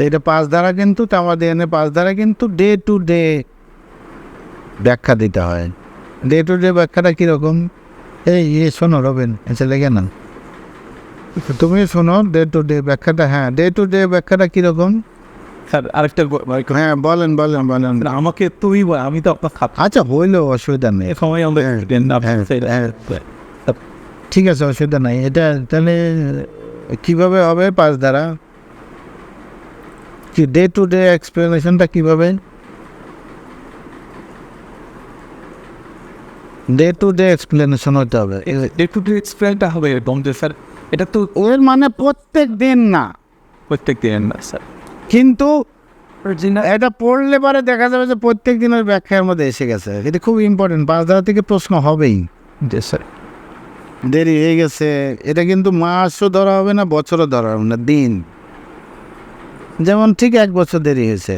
তো এটা পাঁচ ধারা কিন্তু আমাদের এনে পাঁচ ধারা কিন্তু ডে টু ডে ব্যাখ্যা দিতে হয়। ডে টু ডে ব্যাখ্যাটা কীরকম? এই ইয়ে শোনো রবেন এসে লেগে না। তুমি শোনো ডে টু ডে ব্যাখ্যাটা হ্যাঁ ডে টু ডে ব্যাখ্যাটা কীরকম? স্যার আরেকটা হ্যাঁ বলেন বলেন বলেন। আমাকে তুই বল, আমি তো আপনার আচ্ছা হইলেও অসুবিধা নেই। সময় হ্যাঁ, সেই- হ্যাঁ। ঠিক আছে অসুবিধা নাই। এটা তাহলে কীভাবে হবে পাঁচ দ্বারা? কি ডে টু ডে এক্সপ্লেনেশনটা কীভাবে? ডে টু ডে এক্সপ্লেনেশন হতে হবে। ডে টু ডে এক্সপ্লেনটা হবে এরকম যে স্যার এটা তো ওর মানে প্রত্যেক দিন না। প্রত্যেক দিন না স্যার। কিন্তু এটা পড়লে পরে দেখা যাবে যে প্রত্যেক দিনের ব্যাখ্যার মধ্যে এসে গেছে। এটা খুব ইম্পর্টেন্ট পাঁচ দ্বারা থেকে প্রশ্ন হবেই। যে স্যার। দেরি হয়ে গেছে। এটা কিন্তু মাসও ধরা হবে না বছরও ধরা হবে না দিন। যেমন ঠিক এক বছর দেরি হয়েছে।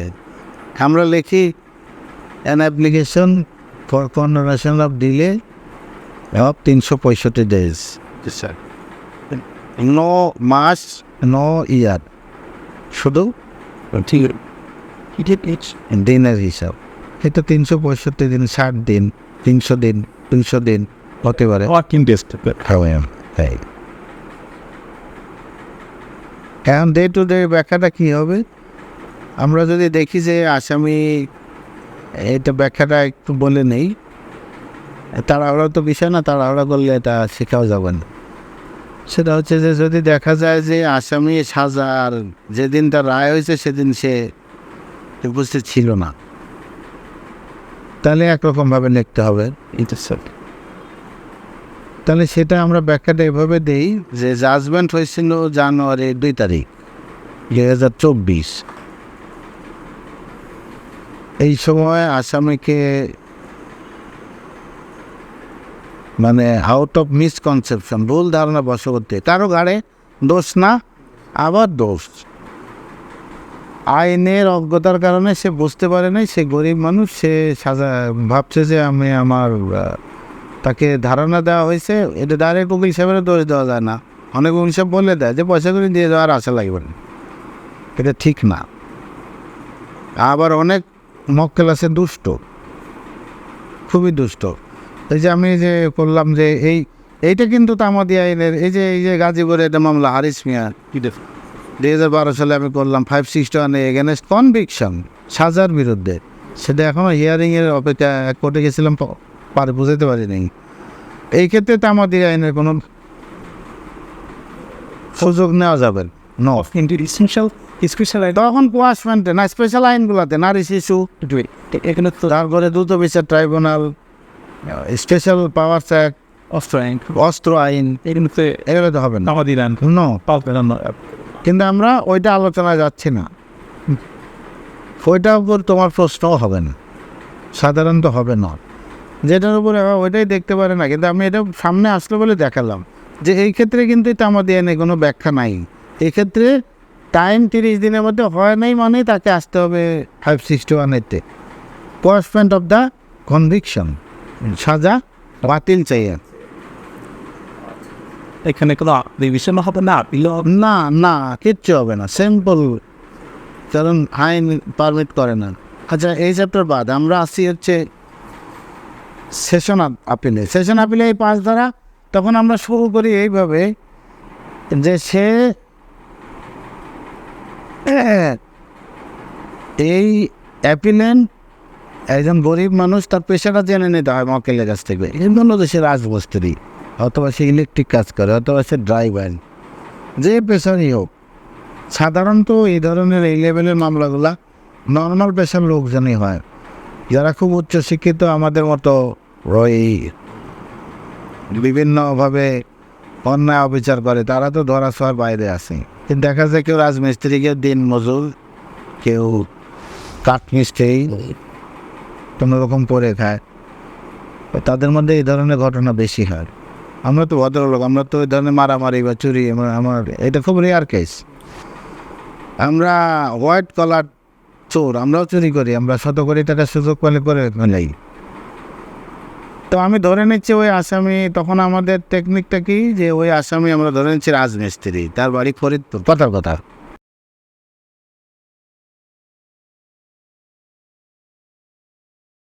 আমরা লিখি an application for condonation of delay of তিনশো পঁয়ষট্টি ডেজ স্যার নো মাস নো ইয়ার শুধু ঠিক দিনের হিসাব। এটা তিনশো পঁয়ষট্টি দিন ষাট দিন তিনশো দিন তিনশো দিন হতে পারে। তাই এখন ডে টু ডে ব্যাখ্যাটা কী হবে? আমরা যদি দেখি যে আসামি এটা ব্যাখ্যাটা একটু বলে নেই। তাড়াহুড়া তো বিষয় না, তাড়াহুড়া করলে এটা শেখাও যাবে না। সেটা হচ্ছে যে যদি দেখা যায় যে আসামি সাজার যেদিন তার রায় হয়েছে সেদিন সে উপস্থিত ছিল না। তাহলে একরকমভাবে লিখতে হবে। স্যার তাহলে সেটা আমরা ব্যাখ্যাটা এভাবে দেই যে জাজমেন্ট হয়েছিল জানুয়ারি দুই তারিখ, দুই হাজার চব্বিশ। এই সময় আসামিকে মানে আউট অফ মিসকনসেপশন ভুল ধারণা বশবর্তী, কারও গাড়ে দোষ না, আবার দোষ। আইনের অজ্ঞতার কারণে সে বুঝতে পারে নাই, সে গরিব মানুষ, সে সাজা ভাবছে যে আমি আমার তাকে ধারণা দেওয়া হয়েছে এটা ডাইরেক্ট উকিল সাহেবের দোষ দেওয়া যায় না। অনেক উকিল সাহেব বলে দেয় যে পয়সা করে দিয়ে দেওয়ার আশা লাগবে না। এটা ঠিক না। আবার অনেক মক্কেল আছে দুষ্ট খুবই দুষ্ট। এই যে আমি যে করলাম যে এই এইটা কিন্তু তামাদি আইনের এই যে এই যে গাজীপুরে এটা মামলা হারিস মিয়া দুই হাজার বারো সালে আমি করলাম five sixty one against conviction সাজার বিরুদ্ধে। সেটা এখনও হিয়ারিংয়ের অপেক্ষা কোর্টে গেছিলাম পারে বুঝাতে পারিনি এই ক্ষেত্রে তো তামাদি আইনের কোনো সুযোগ নেওয়া যাবে ন। কিন্তু ইসেনশিয়াল স্পেশাল তখন কোয়াশমেন্টে না স্পেশাল আইনগুলোতে নারী শিশু এখানে তো তারপরে দ্রুত বিচার ট্রাইব্যুনাল স্পেশাল পাওয়ার অ্যাক্ট অস্ত্র আইন অস্ত্র আইন তো এগুলো তো হবে না। আমাদের আইন নো না কিন্তু আমরা ওইটা আলোচনায় যাচ্ছি না। ওইটার উপর তোমার প্রশ্নও হবে না। সাধারণত হবে না। যেটার উপরে ওইটাই দেখতে পারে না। কিন্তু আমি এটা সামনে আসলো বলে দেখালাম যে এই ক্ষেত্রে কিন্তু এটা আমাদের এনে কোনো ব্যাখ্যা নাই। এক্ষেত্রে টাইম তিরিশ দিনের মধ্যে হয় নাই মানে তাকে আসতে হবে ফাইভ সিক্সটি ওয়ানেতে পোস্টমেন্ট অফ দ্য কনভিকশন সাজা বাতিল চাই। এখানে কোনো রিভিশন হবে না? আপিল না না কিচ্ছু হবে না। সিম্পল কারণ আইন পারমিট করে না। আচ্ছা এই চ্যাপ্টার বাদ। আমরা আসি হচ্ছে সেশন আপিলে সেশন আপিলে এই পাঁচ ধারা, তখন আমরা শুরু করি এইভাবে যে সে এই অ্যাপিলেন একজন গরিব মানুষ তার পেশাটা জেনে নিতে হয় মকেলের কাছ থেকে। জন্য তো সে রাজবস্ত্রী অথবা সে ইলেকট্রিক কাজ করে, অথবা সে ড্রাইভার যে পেশারই হোক। সাধারণত এই ধরনের এই লেভেলের মামলাগুলা নর্মাল পেশার লোকজনই হয়। যারা খুব উচ্চশিক্ষিত আমাদের মতো ওই বিভিন্নভাবে অন্যায় অবিচার করে, তারা তো ধরা ছোঁয়ার বাইরে আসে কিন্তু দেখা যায় কেউ রাজমিস্ত্রি কেউ দিন মজুর, কেউ কাঠমিস্ত্রি কোনো রকম পরে খায়। তাদের মধ্যে এই ধরনের ঘটনা বেশি হয়। আমরা তো ভদ্রলোক, আমরা তো এই ধরনের মারামারি বা চুরি, আমার এটা খুব রেয়ার কেস আমরা হোয়াইট কলার চোর, আমরাও চুরি করি, আমরা শত কোটি টাকা সুযোগ পেলে করে ফেলাই তো আমি ধরে নিচ্ছি ওই আসামি, তখন আমাদের টেকনিকটা কি? যে ওই আসামি আমরা ধরে নিচ্ছি রাজমিস্ত্রি, তার বাড়ি ফরিদপুর। কথার কথা।